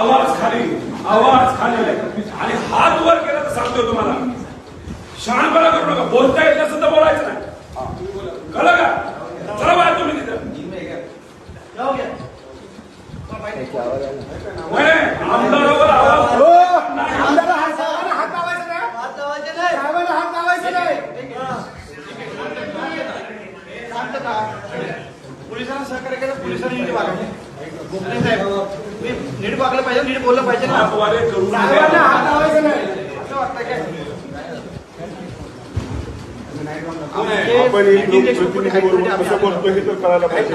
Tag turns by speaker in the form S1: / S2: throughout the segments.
S1: आवाज खाली आवाज खाली. आणि हात वर केला तर सांगतोय तुम्हाला. शहाणपणा करू नका. बोलता येत नसेल तर बोलायचं नाही. कळलं का? चला बाहेर तुम्ही तिथं. आमदारावर आवाज
S2: आमदार हात साहेबांना हात लावायचा नाही. साहेबांना हात लावायचा नाही.
S3: पोलिसांना सहकार्य केलं पोलिसांनी मी नीट वागलं पाहिजे नीट बोललं पाहिजे ना.
S2: साहेबांना हात लावायचा नाही.
S3: असं वाटतं काय?
S4: आपण एक लोकप्रतिनिधी बरोबर कसं बोलतो हे तर कळायला पाहिजे.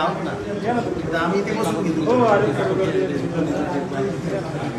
S3: आहोत